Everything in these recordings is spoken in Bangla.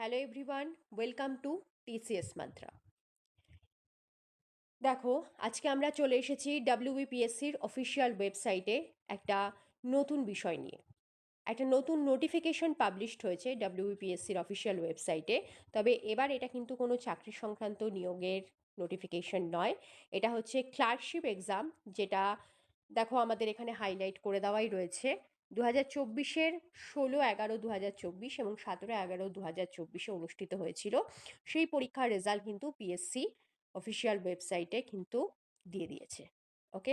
Hello everyone welcome to TCS Mantra দেখো, আজকে আমরা চলে এসেছি ডাব্লিউবিপিএসসির অফিসিয়াল ওয়েবসাইটে একটা নতুন বিষয় নিয়ে। একটা নতুন নোটিফিকেশন পাবলিশড হয়েছে ডাব্লিউবিপিএসসির অফিসিয়াল ওয়েবসাইটে তবে এবার এটা কিন্তু কোনো চাকরি সংক্রান্ত নিয়োগের নোটিফিকেশন নয়। এটা হচ্ছে ক্লার্কশিপ এক্সাম যেটা দেখো আমাদের এখানে হাইলাইট করে দেওয়াই রয়েছে। দু হাজার চব্বিশের ষোলো, এগারো দু হাজার চব্বিশ এবং সতেরো, এগারো দু হাজার চব্বিশে অনুষ্ঠিত হয়েছিল। সেই পরীক্ষার রেজাল্ট কিন্তু পিএসসি অফিসিয়াল ওয়েবসাইটে কিন্তু দিয়ে দিয়েছে। ওকে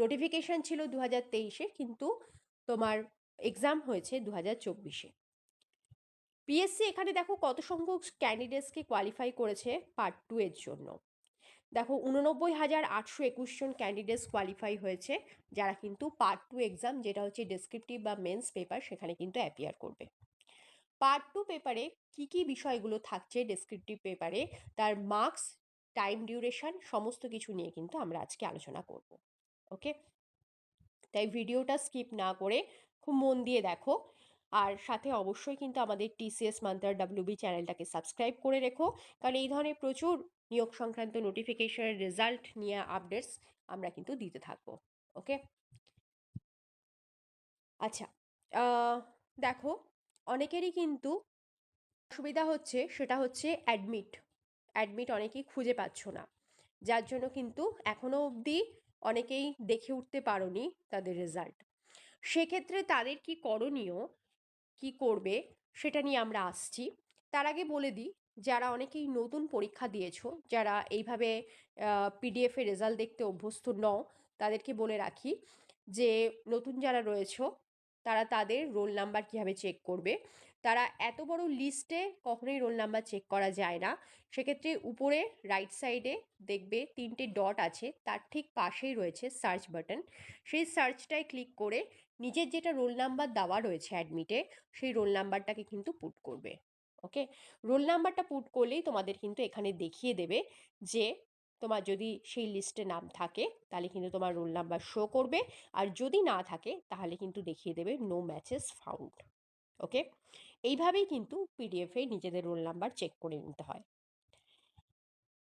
নোটিফিকেশান ছিল দু হাজার তেইশে কিন্তু তোমার এক্সাম হয়েছে দু হাজার চব্বিশে পিএসসি এখানে দেখো কত সংখ্যক ক্যান্ডিডেটসকে কোয়ালিফাই করেছে পার্ট টু এর জন্য। দেখো উননব্বই হাজার আটশো একুশ জন ক্যান্ডিডেটস কোয়ালিফাই হয়েছে, যারা কিন্তু পার্ট টু এক্সাম যেটা হচ্ছে ডেসক্রিপটিভ বা মেন্স পেপার সেখানে কিন্তু অ্যাপিয়ার করবে। পার্ট টু পেপারে কী কী বিষয়গুলো থাকছে ডেসক্রিপটিভ পেপারে তার মার্কস টাইম ডিউরেশন সমস্ত কিছু নিয়ে কিন্তু আমরা আজকে আলোচনা করব ওকে তাই ভিডিওটা স্কিপ না করে খুব মন দিয়ে দেখো, আর সাথে অবশ্যই কিন্তু আমাদের টিসিএস মান্তার ডাব্লিউবি চ্যানেলটাকে সাবস্ক্রাইব করে রেখো, কারণ এই ধরনের প্রচুর নিয়োগ সংক্রান্ত নোটিফিকেশনের রেজাল্ট নিয়ে আপডেটস আমরা কিন্তু দিতে থাকব ওকে আচ্ছা দেখো, অনেকেরই কিন্তু অসুবিধা হচ্ছে, সেটা হচ্ছে অ্যাডমিট অ্যাডমিট অনেকেই খুঁজে পাচ্ছ না। যার জন্য কিন্তু এখনও অবধি অনেকেই দেখে উঠতে পারোনি তাদের রেজাল্ট সেক্ষেত্রে তাদের কি করণীয়, কি করবে, সেটা নিয়ে আমরা আসছি। তার আগে বলে দিই যারা অনেকেই নতুন পরীক্ষা দিয়েছ, যারা এইভাবে পিডিএফে রেজাল্ট দেখতে অভ্যস্ত নও, তাদেরকে বলে রাখি যে, নতুন যারা রয়েছে, তারা তাদের রোল নাম্বার কীভাবে চেক করবে? তারা এত বড় লিস্টে কখনোই রোল নাম্বার চেক করা যায় না। সেক্ষেত্রে উপরে রাইট সাইডে দেখবে তিনটে ডট আছে, তার ঠিক পাশেই রয়েছে সার্চ বাটন সেই সার্চটায় ক্লিক করে নিজের যেটা রোল নাম্বার দেওয়া রয়েছে অ্যাডমিটে সেই রোল নাম্বারটাকে কিন্তু পুট করবে। ওকে? রোল নাম্বারটা পুট করলেই তোমাদের কিন্তু এখানে দেখিয়ে দেবে যে তোমার যদি সেই লিস্টে নাম থাকে, তাহলে কিন্তু তোমার রোল নাম্বার শো করবে। আর যদি না থাকে, তাহলে কিন্তু দেখিয়ে দেবে নো ম্যাচেস ফাউন্ড ওকে? এইভাবেই কিন্তু পিডিএফে নিজেদের রোল নাম্বার চেক করে নিতে হয়।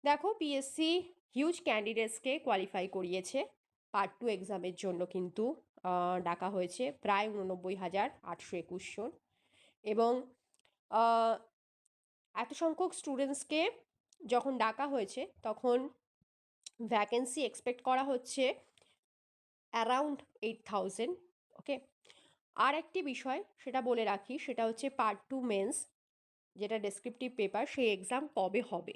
দেখো পিএসসি হিউজ ক্যান্ডিডেটসকে কোয়ালিফাই করিয়েছে। পার্ট টু এক্সামের জন্য কিন্তু ডাকা হয়েছে প্রায় উননব্বই হাজার আটশো একুশ জন। এবং এত সংখ্যক স্টুডেন্টসকে যখন ডাকা হয়েছে, তখন ভ্যাকেন্সি এক্সপেক্ট করা হচ্ছে অ্যারাউন্ড এইট থাউজেন্ড ওকে আর একটি বিষয় সেটা বলে রাখি, সেটা হচ্ছে পার্ট টু মেন্স যেটা ডেসক্রিপটিভ পেপার সেই এক্সাম কবে হবে?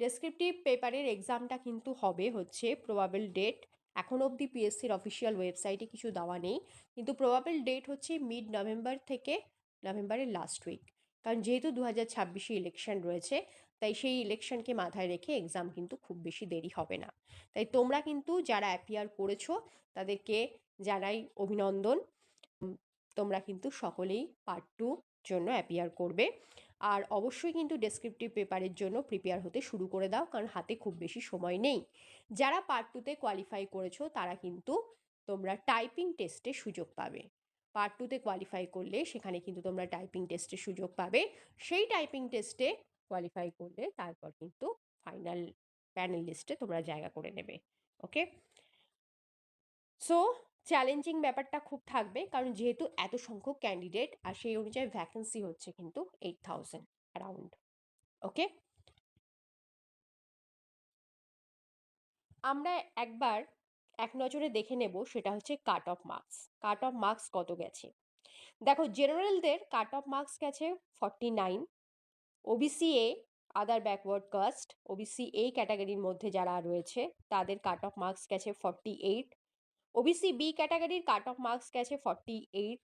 ডেসক্রিপটিভ পেপারের এক্সামটা কিন্তু হবে হচ্ছে প্রবাবেল ডেট এখন অবধি পিএসসির অফিসিয়াল ওয়েবসাইটে কিছু দেওয়া নেই, কিন্তু প্রবাবেল ডেট হচ্ছে মিড নভেম্বর থেকে নভেম্বরের লাস্ট উইক কারণ যেহেতু দু হাজার ছাব্বিশে ইলেকশন রয়েছে, তাই সেই ইলেকশনকে মাথায় রেখে এক্সাম কিন্তু খুব বেশি দেরি হবে না। তাই তোমরা কিন্তু যারা অ্যাপিয়ার করেছ, তাদেরকে জানাই অভিনন্দন। তোমরা কিন্তু সকলেই পার্ট টু জন্য অ্যাপিয়ার করবে। আর অবশ্যই কিন্তু ডেসক্রিপটিভ পেপারের জন্য প্রিপেয়ার হতে শুরু করে দাও, কারণ হাতে খুব বেশি সময় নেই। যারা পার্ট টুতে কোয়ালিফাই করেছ, তারা কিন্তু তোমরা টাইপিং টেস্টে সুযোগ পাবে। পার্ট টুতে কোয়ালিফাই করলে সেখানে কিন্তু তোমরা টাইপিং টেস্টের সুযোগ পাবে। সেই টাইপিং টেস্টে কোয়ালিফাই করলে তারপর কিন্তু ফাইনাল প্যানেল লিস্টে তোমরা জায়গা করে নেবে। ওকে সো চ্যালেঞ্জিং ব্যাপারটা খুব থাকবে কারণ যেহেতু এত সংখ্যক ক্যান্ডিডেট আর সেই অনুযায়ী ভ্যাকেন্সি হচ্ছে কিন্তু এইট থাউজেন্ড অ্যারাউন্ড ওকে আমরা একবার এক নজরে দেখে নেব সেটা হচ্ছে cut off marks. Cut off marks কত গেছে? দেখো, জেনারেলদের কাট অফ মার্কস গেছে forty nine. OBC A other backward caste OBC এই ক্যাটাগরির মধ্যে যারা রয়েছে, তাদের কাট অফ মার্কস গেছে ফর্টি এইট। ওবিসি বি ক্যাটাগরির কাট অফ মার্কস গেছে ফর্টি এইট।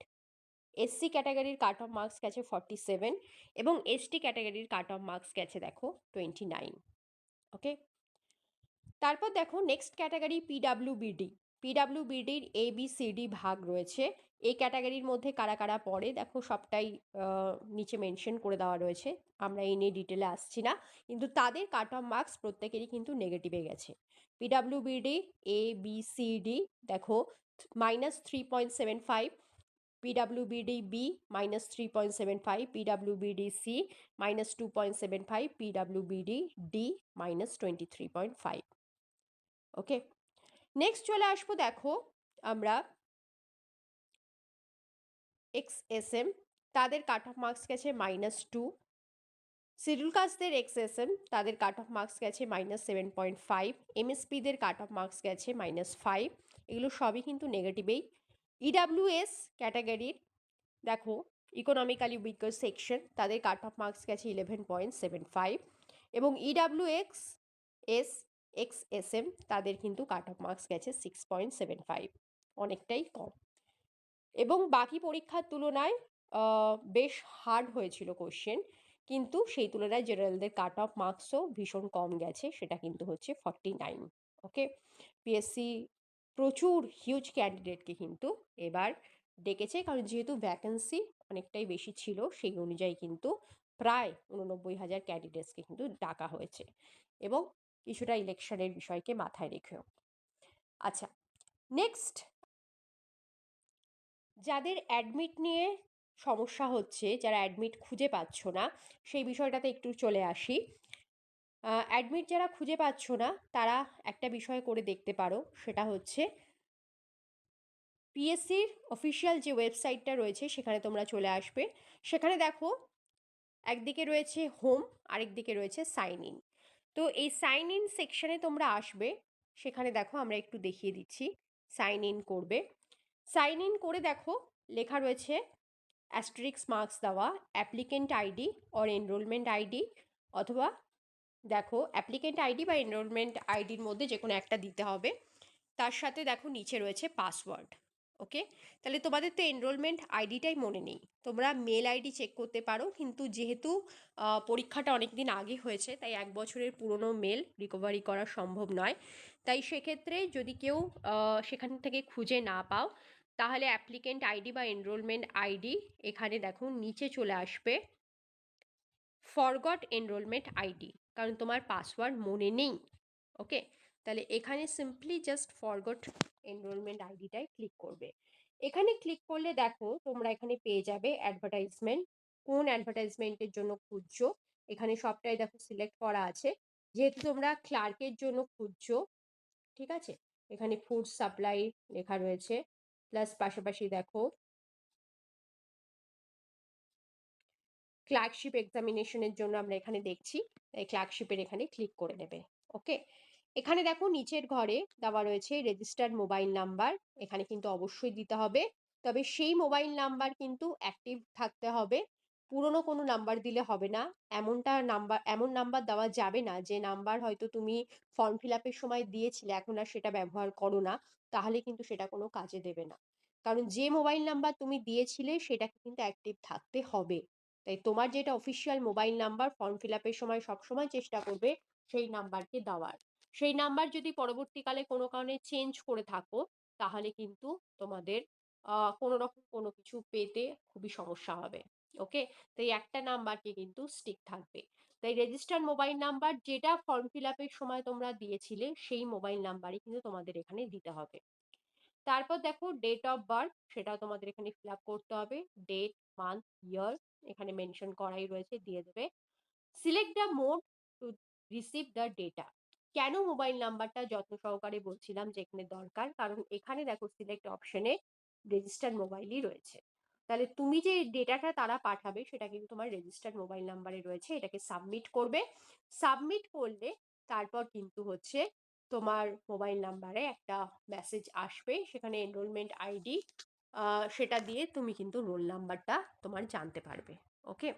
এসসি ক্যাটাগরির কাট অফ মার্কস গেছে ফর্টি সেভেন। এবং এসটি ক্যাটাগরির কাট অফ মার্কস গেছে, দেখো টোয়েন্টি নাইন ওকে তারপর দেখো নেক্সট ক্যাটাগরি পিডাব্লিউবিডি পিডাব্লিউবিডির এ বি সি ডি ভাগ রয়েছে। এই ক্যাটাগরির মধ্যে কারা কারা পড়ে দেখো সবটাই নিচে মেনশন করে দেওয়া রয়েছে। আমরা এই নিয়ে ডিটেলে আসছি না। কিন্তু তাদের কাট অফ মার্কস প্রত্যেকেরই কিন্তু নেগেটিভে গেছে। PWBD A B C D দেখো minus three point seven five PWBD B minus three point seven five PWBD C minus two point seven five PWBD D minus twenty three point five okay? Next চলে আসব দেখো আমরা এক্স এস এম তাদের কাট অফ মার্কস গেছে মাইনাস টু শিডিউল কাস্টদের এক্স এস এম তাদের কাট অফ মার্কস গেছে মাইনাস সেভেন পয়েন্ট ফাইভ এমএসপিদের কাট অফ মার্কস গেছে মাইনাস ফাইভ এগুলো সবই কিন্তু নেগেটিভেই ইডাব্লিউএস ক্যাটাগরির দেখো ইকোনমিক্যালি উইকার সেকশন তাদের কাট অফ মার্কস গেছে ইলেভেন পয়েন্ট সেভেন ফাইভ এবং EW X S X S M তাদের কিন্তু কাট অফ মার্কস গেছে সিক্স পয়েন্ট সেভেন ফাইভ অনেকটাই কম। এবং বাকি পরীক্ষার তুলনায় বেশ হার্ড হয়েছিল কোশ্চেন কিন্তু সেই তুলনায় জেনারেলদের কাট অফ মার্কসও ভীষণ কম গেছে, সেটা কিন্তু হচ্ছে ফর্টি নাইন ওকে পিএসসি প্রচুর হিউজ ক্যান্ডিডেটকে কিন্তু এবার ডেকেছে, কারণ যেহেতু ভ্যাকেন্সি অনেকটাই বেশি ছিল, সেই অনুযায়ী কিন্তু প্রায় উননব্বই হাজার ক্যান্ডিডেটসকে কিন্তু ডাকা হয়েছে। এবং কিছুটা ইলেকশনের বিষয়কে মাথায় রেখেও। আচ্ছা নেক্সট যাদের অ্যাডমিট নিয়ে সমস্যা হচ্ছে, যারা অ্যাডমিট খুঁজে পাচ্ছ না, সেই বিষয়টাতে একটু চলে আসি। অ্যাডমিট যারা খুঁজে পাচ্ছ না, তারা একটা বিষয় করে দেখতে পারো, সেটা হচ্ছে পিএসসির অফিসিয়াল যে ওয়েবসাইটটা রয়েছে, সেখানে তোমরা চলে আসবে। সেখানে দেখো, একদিকে রয়েছে হোম আরেকদিকে রয়েছে সাইন ইন তো এই সাইন ইন সেকশানে তোমরা আসবে। সেখানে দেখো আমরা একটু দেখিয়ে দিচ্ছি। সাইন ইন করবে। সাইন ইন করে দেখো লেখা রয়েছে অ্যাস্ট্রিক্স মার্কস দেওয়া applicant ID or enrolment ID অথবা দেখো অ্যাপ্লিকেন্ট আইডি বা এনরোলমেন্ট আইডির মধ্যে যে কোনো একটা দিতে হবে। তার সাথে দেখো নিচে রয়েছে পাসওয়ার্ড ওকে? তাহলে তোমাদের তো এনরোলমেন্ট আইডিটাই মনে নেই। তোমরা মেল আইডি চেক করতে পারো। কিন্তু যেহেতু পরীক্ষাটা অনেক দিন আগে হয়েছে, তাই এক বছরের পুরনো মেল রিকভারি করা সম্ভব নয়। তাই সেক্ষেত্রে যদি কেউ সেখান থেকে খুঁজে না পাও, তাহলে অ্যাপ্লিকেন্ট আইডি বা এনরোলমেন্ট আইডি এখানে দেখো নিচে চলে আসবে ফরগট এনরোলমেন্ট আইডি কারণ তোমার পাসওয়ার্ড মনে নেই, ওকে? তাহলে এখানে সিম্পলি জাস্ট ফরগট এনরোলমেন্ট আইডিটাই ক্লিক করবে। এখানে ক্লিক করলে দেখো তোমরা এখানে পেয়ে যাবে অ্যাডভার্টাইজমেন্ট কোন অ্যাডভার্টাইজমেন্টের জন্য খুঁজছো? এখানে সবটাই দেখো সিলেক্ট করা আছে। যেহেতু তোমরা ক্লার্কের জন্য খুঁজছো, ঠিক আছে? এখানে ফুড সাপ্লাই লেখা রয়েছে। প্লাস পাশাপাশি দেখো ক্লার্কশিপ এক্সামিনেশনের জন্য আমরা এখানে দেখছি। তাই ক্লার্কশিপের এখানে ক্লিক করে নেবে। ওকে এখানে দেখো নিচের ঘরে দেওয়া রয়েছে রেজিস্টার্ড মোবাইল নাম্বার এখানে কিন্তু অবশ্যই দিতে হবে। তবে সেই মোবাইল নাম্বার কিন্তু অ্যাক্টিভ থাকতে হবে। পুরনো কোনো নাম্বার দিলে হবে না। এমনটা নাম্বার এমন নাম্বার দেওয়া যাবে না যে নাম্বার হয়তো তুমি ফর্ম ফিল আপের সময় দিয়েছিলে, এখন আর সেটা ব্যবহার করো না। তাহলে কিন্তু সেটা কোনো কাজে দেবে না। কারণ যে মোবাইল নাম্বার তুমি দিয়েছিলে, সেটাকে কিন্তু অ্যাক্টিভ থাকতে হবে। তাই তোমার যেটা official mobile number form fill আপের সময় সবসময় চেষ্টা করবে সেই নাম্বারকে দেওয়ার। সেই নাম্বার যদি পরবর্তীকালে কোনো কারণে চেঞ্জ করে থাকো, তাহলে কিন্তু তোমাদের কোনো রকম কোনো কিছু পেতে খুবই সমস্যা হবে। ওকে? তাই একটা নাম্বারকে কিন্তু স্টিক থাকবে। তাই রেজিস্টার মোবাইল নাম্বার যেটা ফর্ম ফিল আপের সময় তোমরা দিয়েছিলে, সেই মোবাইল নাম্বারই কিন্তু তোমাদের এখানে দিতে হবে। তারপর দেখো ডেট অফ বার্থ সেটা তোমাদের এখানে ফিল আপ করতে হবে। ডেট মান্থ ইয়ার এখানে মেনশন করাই রয়েছে, দিয়ে দেবে। Select the mode to receive the data কেন মোবাইল নাম্বারটা যত্ন সহকারে বলছিলাম যে এখানে দরকার? কারণ এখানে দেখো সিলেক্ট অপশনে রেজিস্টার্ড মোবাইলই রয়েছে। তাহলে তুমি যে ডেটাটা তারা পাঠাবে সেটা কিন্তু তোমার রেজিস্টার্ড মোবাইল নাম্বারে রয়েছে, এটাকে সাবমিট করবে। সাবমিট করলে তারপর কিন্তু হচ্ছে তোমার মোবাইল নাম্বারে একটা মেসেজ আসবে, সেখানে এনরোলমেন্ট আইডি সেটা দিয়ে তুমি কিন্তু রোল নাম্বারটা তোমার জানতে পারবে। ওকে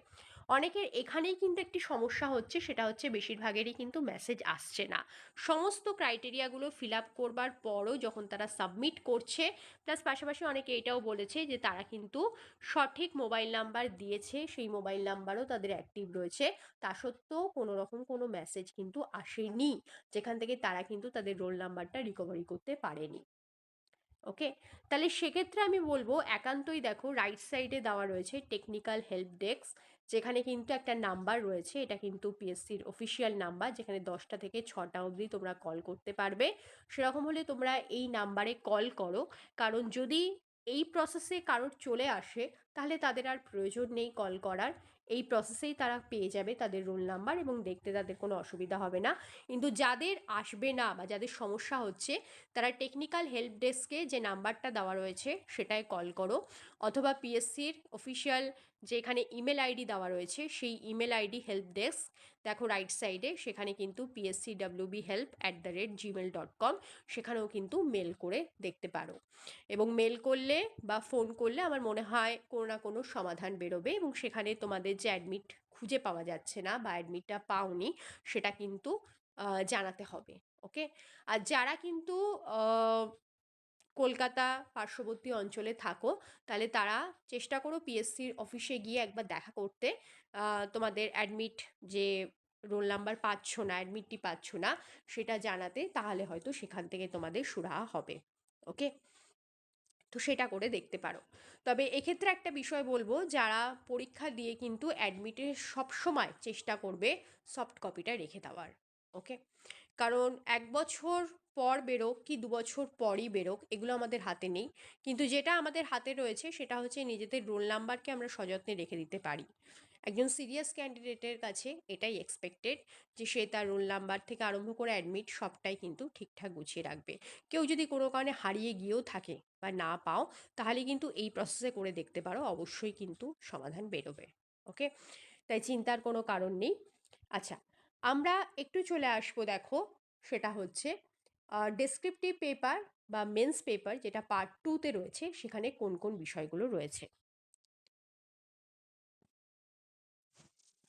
অনেকের এখানেই কিন্তু একটি সমস্যা হচ্ছে, সেটা হচ্ছে বেশিরভাগেরই কিন্তু মেসেজ আসছে না। সমস্ত ক্রাইটেরিয়াগুলো ফিল আপ করবার পরও যখন তারা সাবমিট করছে প্লাস পাশাপাশি অনেকে এটাও বলেছে যে তারা কিন্তু সঠিক মোবাইল নাম্বার দিয়েছে, সেই মোবাইল নাম্বারও তাদের অ্যাক্টিভ রয়েছে। তা সত্ত্বেও কোনো রকম কোনো মেসেজ কিন্তু আসেনি, যেখান থেকে তারা কিন্তু তাদের রোল নাম্বারটা রিকভারি করতে পারেনি। ওকে তাহলে সেক্ষেত্রে আমি বলব, একান্তই দেখো রাইট সাইডে দেওয়া রয়েছে টেকনিক্যাল হেল্প ডেস্ক যেখানে কিন্তু একটা নাম্বার রয়েছে, এটা কিন্তু পিএসসির অফিসিয়াল নাম্বার, যেখানে দশটা থেকে ছটা অবধি তোমরা কল করতে পারবে। সেরকম হলে তোমরা এই নাম্বারে কল করো। কারণ যদি এই প্রসেসে কারোর চলে আসে, তাহলে তাদের আর প্রয়োজন নেই কল করার। এই প্রসেসেই তারা পেয়ে যাবে তাদের রোল নাম্বার এবং দেখতে তাদের কোনো অসুবিধা হবে না। কিন্তু যাদের আসবে না বা যাদের সমস্যা হচ্ছে, তারা টেকনিক্যাল হেল্প ডেস্কে যে নাম্বারটা দেওয়া রয়েছে, সেটায় কল করো। অথবা পিএসসির অফিসিয়াল যেখানে ইমেল আইডি দেওয়া রয়েছে, সেই ইমেল আইডি হেল্প ডেস্ক দেখো রাইট সাইডে সেখানে কিন্তু PSC WB help at the rate gmail dot com সেখানেও কিন্তু মেল করে দেখতে পারো। এবং মেল করলে বা ফোন করলে আমার মনে হয় কোনো না কোনো সমাধান বেরোবে এবং সেখানে তোমাদের যে অ্যাডমিট খুঁজে পাওয়া যাচ্ছে না বা অ্যাডমিটটা পাওনি, সেটা কিন্তু জানাতে হবে ওকে আর যারা কিন্তু কলকাতা পার্শ্ববর্তী অঞ্চলে থাকো, তাহলে তারা চেষ্টা করো পিএসসির অফিসে গিয়ে একবার দেখা করতে। তোমাদের অ্যাডমিট যে রোল নাম্বার পাচ্ছ না অ্যাডমিটটি পাচ্ছ না, সেটা জানাতে তাহলে হয়তো সেখান থেকে তোমাদের সুরাহা হবে ওকে তো সেটা করে দেখতে পারো। তবে এক্ষেত্রে একটা বিষয় বলব, যারা পরীক্ষা দিয়ে কিন্তু অ্যাডমিটের সবসময় চেষ্টা করবে সফট কপিটা রেখে দেওয়ার ওকে কারণ এক বছর পর বেরোক কি দু বছর পরই বেরোক, এগুলো আমাদের হাতে নেই। কিন্তু যেটা আমাদের হাতে রয়েছে সেটা হচ্ছে নিজেদের রোল নাম্বারকে আমরা সযত্নে রেখে দিতে পারি। একজন সিরিয়াস ক্যান্ডিডেটের কাছে এটাই এক্সপেক্টেড যে সে তার রোল নাম্বার থেকে আরম্ভ করে অ্যাডমিট সবটাই কিন্তু ঠিকঠাক গুছিয়ে রাখবে। কেউ যদি কোনো কারণে হারিয়ে গিয়েও থাকে বা না পাও, তাহলে কিন্তু এই প্রসেসে করে দেখতে পারো, অবশ্যই কিন্তু সমাধান বেরোবে। ওকে? তাই চিন্তার কোনো কারণ নেই। আচ্ছা আমরা একটু চলে আসব দেখো, সেটা হচ্ছে ডেসক্রিপটিভ পেপার বা মেন্স পেপার যেটা পার্ট টুতে রয়েছে, সেখানে কোন কোন বিষয়গুলো রয়েছে?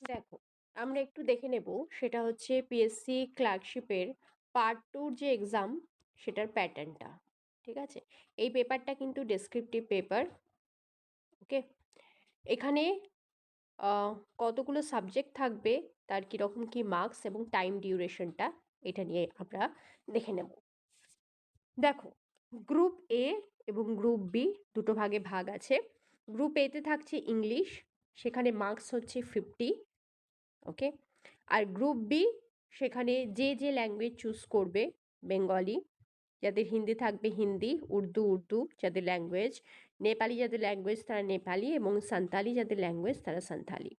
দেখো, আমরা একটু দেখে নেব। সেটা হচ্ছে পিএসসি ক্লার্কশিপের পার্ট টুর যে এক্সাম সেটার প্যাটার্নটা ঠিক আছে? এই পেপারটা কিন্তু ডেসক্রিপটিভ পেপার ওকে? এখানে কতগুলো সাবজেক্ট থাকবে, তার কীরকম কী মার্কস এবং টাইম ডিউরেশনটা এটা নিয়ে আমরা দেখে নেব। দেখো গ্রুপ এ এবং গ্রুপ বি দুটো ভাগে ভাগ আছে। গ্রুপ এতে থাকছে ইংলিশ সেখানে মার্কস হচ্ছে ফিফটি ওকে আর গ্রুপ বি সেখানে যে যে ল্যাঙ্গুয়েজ চুজ করবে বেঙ্গলি যাদের হিন্দি থাকবে হিন্দি, উর্দু উর্দু যাদের ল্যাঙ্গুয়েজ নেপালি যাদের ল্যাঙ্গুয়েজ তারা নেপালি এবং সান্তালি যাদের ল্যাঙ্গুয়েজ তারা সান্তালি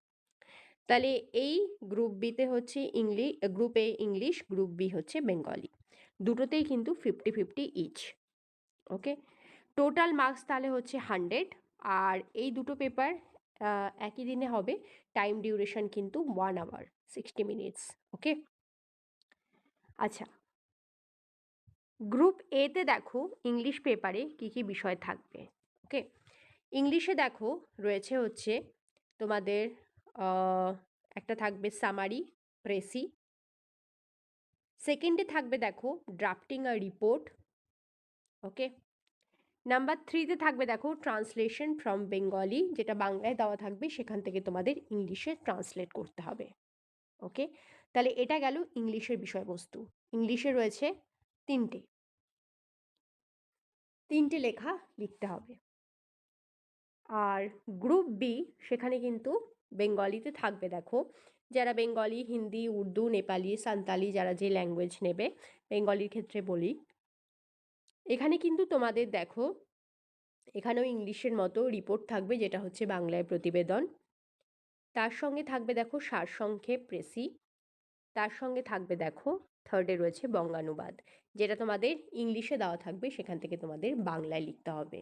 তাহলে এই গ্রুপ বিতে হচ্ছে English group A English group B হচ্ছে বেঙ্গলি। দুটোতেই কিন্তু fifty fifty each okay total marks তাহলে হচ্ছে হান্ড্রেড আর এই দুটো পেপার একই দিনে হবে টাইম ডিউরেশন কিন্তু one hour sixty minutes okay আচ্ছা গ্রুপ এতে দেখো ইংলিশ পেপারে কী কী বিষয় থাকবে ওকে ইংলিশে দেখো রয়েছে হচ্ছে তোমাদের একটা থাকবে সামারি প্রেসি সেকেন্ডে থাকবে দেখো drafting a report okay number থ্রিতে থাকবে দেখো ট্রান্সলেশন ফ্রম বেঙ্গলি যেটা বাংলায় দেওয়া থাকবে, সেখান থেকে তোমাদের ইংলিশে ট্রান্সলেট করতে হবে ওকে তাহলে এটা গেল ইংলিশের বিষয়বস্তু। ইংলিশে রয়েছে তিনটে। তিনটে লেখা লিখতে হবে। আর গ্রুপ বি সেখানে কিন্তু বেঙ্গলিতে থাকবে, দেখো। যারা বেঙ্গলি হিন্দি উর্দু নেপালি সান্তালি যারা যে ল্যাঙ্গুয়েজ নেবে বেঙ্গলির ক্ষেত্রে বলি। এখানে কিন্তু তোমাদের দেখো, এখানেও ইংলিশের মতো রিপোর্ট থাকবে, যেটা হচ্ছে বাংলায় প্রতিবেদন। তার সঙ্গে থাকবে দেখো সারসংক্ষেপ, প্রেসি। তার সঙ্গে থাকবে দেখো থার্ডে রয়েছে বঙ্গানুবাদ, যেটা তোমাদের ইংলিশে দেওয়া থাকবে, সেখান থেকে তোমাদের বাংলায় লিখতে হবে।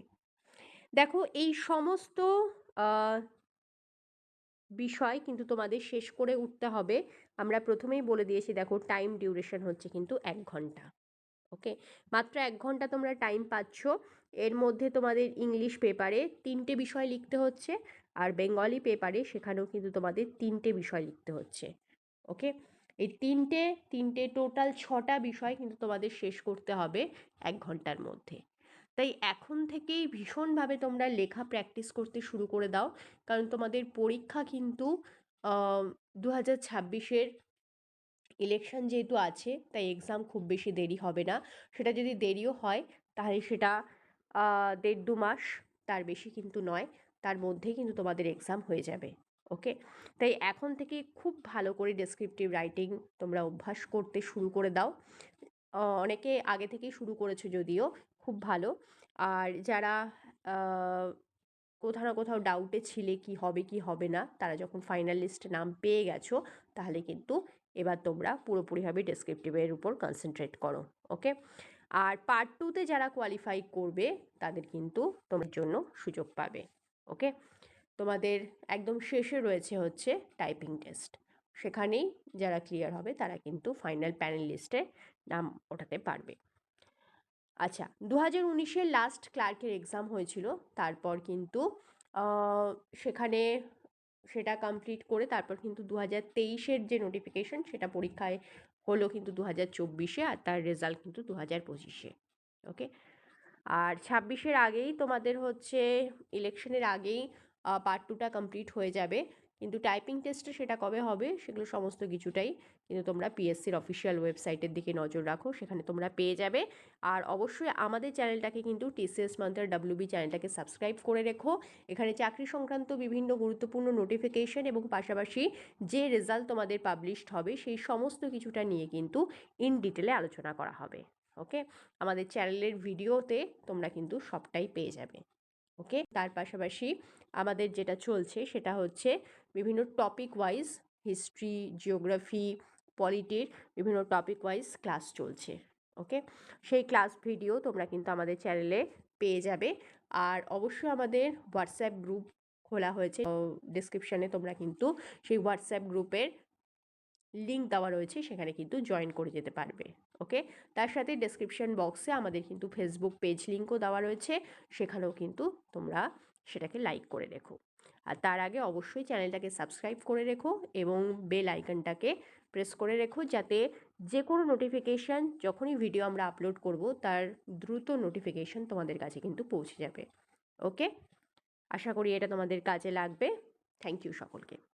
দেখো এই সমস্ত বিষয় কিন্তু তোমাদের শেষ করে উঠতে হবে। আমরা প্রথমেই বলে দিয়েছি, দেখো টাইম ডিউরেশন হচ্ছে কিন্তু এক ঘণ্টা ওকে মাত্র এক ঘণ্টা তোমরা টাইম পাচ্ছ। এর মধ্যে তোমাদের ইংলিশ পেপারে তিনটে বিষয় লিখতে হচ্ছে আর বেঙ্গলি পেপারে সেখানেও কিন্তু তোমাদের তিনটে বিষয় লিখতে হচ্ছে ওকে এই তিনটে তিনটে টোটাল ছটা বিষয় কিন্তু তোমাদের শেষ করতে হবে এক ঘণ্টার মধ্যে। তাই এখন থেকেই ভীষণভাবে তোমরা লেখা প্র্যাকটিস করতে শুরু করে দাও। কারণ তোমাদের পরীক্ষা কিন্তু দু হাজার ছাব্বিশের ইলেকশন যেহেতু আছে, তাই এক্সাম খুব বেশি দেরি হবে না। সেটা যদি দেরিও হয়, তাহলে সেটা দেড় দু মাস, তার বেশি কিন্তু নয়। তার মধ্যেই কিন্তু তোমাদের এক্সাম হয়ে যাবে ওকে তাই এখন থেকে খুব ভালো করে ডেসক্রিপটিভ রাইটিং তোমরা অভ্যাস করতে শুরু করে দাও। অনেকে আগে থেকেই শুরু করেছ যদিও, খুব ভালো। আর যারা কোথাও না কোথাও ডাউটে ছিলে কি হবে কি হবে না, তারা যখন ফাইনাল লিস্টে নাম পেয়ে গেছো, তাহলে কিন্তু এবার তোমরা পুরোপুরিভাবে ডেসক্রিপটিভের উপর কনসেন্ট্রেট করো ওকে আর পার্ট টুতে যারা কোয়ালিফাই করবে, তাদের কিন্তু তোমার জন্য সুযোগ পাবে ওকে তোমাদের একদম শেষে রয়েছে হচ্ছে টাইপিং টেস্ট সেখানেই যারা ক্লিয়ার হবে তারা কিন্তু ফাইনাল প্যানেল লিস্টে নাম ওঠাতে পারবে। আচ্ছা দু হাজার উনিশের লাস্ট ক্লার্কের এক্সাম হয়েছিল, তারপর কিন্তু সেখানে সেটা কমপ্লিট করে তারপর কিন্তু দু হাজার তেইশের যে নোটিফিকেশন সেটা পরীক্ষায় হলো কিন্তু দু হাজার চব্বিশে আর তার রেজাল্ট কিন্তু দু হাজার পঁচিশে ওকে আর ছাব্বিশের আগেই তোমাদের হচ্ছে ইলেকশনের আগেই পার্ট টুটা কমপ্লিট হয়ে যাবে। কিন্তু টাইপিং টেস্টে সেটা কবে হবে সেগুলো সমস্ত কিছুটাই কিন্তু তোমরা পিএসসির অফিসিয়াল ওয়েবসাইটের দিকে নজর রাখো, সেখানে তোমরা পেয়ে যাবে। আর অবশ্যই আমাদের চ্যানেলটাকে কিন্তু টিসিএস মান্থার ডাব্লিউবি চ্যানেলটাকে সাবস্ক্রাইব করে রেখো। এখানে চাকরি সংক্রান্ত বিভিন্ন গুরুত্বপূর্ণ নোটিফিকেশন এবং পাশাপাশি যে রেজাল্ট তোমাদের পাবলিশড হবে সেই সমস্ত কিছুটা নিয়ে কিন্তু ইন ডিটেলে আলোচনা করা হবে। ওকে আমাদের চ্যানেলের ভিডিওতে তোমরা কিন্তু সবটাই পেয়ে যাবে। ওকে? তার পাশাপাশি আমাদের যেটা চলছে সেটা হচ্ছে বিভিন্ন টপিক ওয়াইজ হিস্ট্রি জিওগ্রাফি পলিটির বিভিন্ন টপিক ওয়াইজ ক্লাস চলছে, ওকে? সেই ক্লাস ভিডিও তোমরা কিন্তু আমাদের চ্যানেলে পেয়ে যাবে। আর অবশ্যই আমাদের হোয়াটসঅ্যাপ গ্রুপ খোলা হয়েছে ডিসক্রিপশানে তোমরা কিন্তু সেই হোয়াটসঅ্যাপ গ্রুপের লিঙ্ক দেওয়া রয়েছে, সেখানে কিন্তু জয়েন করে যেতে পারবে। ওকে? তার সাথে ডেসক্রিপশন বক্সে আমাদের কিন্তু ফেসবুক পেজ লিঙ্কও দেওয়া রয়েছে। সেখানেও কিন্তু তোমরা সেটাকে লাইক করে রেখো। আর তার আগে অবশ্যই চ্যানেলটাকে সাবস্ক্রাইব করে রেখো এবং বেল আইকনটাকে প্রেস করে রেখো যাতে যে কোনো নোটিফিকেশান যখনই ভিডিও আমরা আপলোড করব তার দ্রুত নোটিফিকেশান তোমাদের কাছে কিন্তু পৌঁছে যাবে। ওকে? আশা করি এটা তোমাদের কাজে লাগবে। থ্যাংক ইউ সকলকে।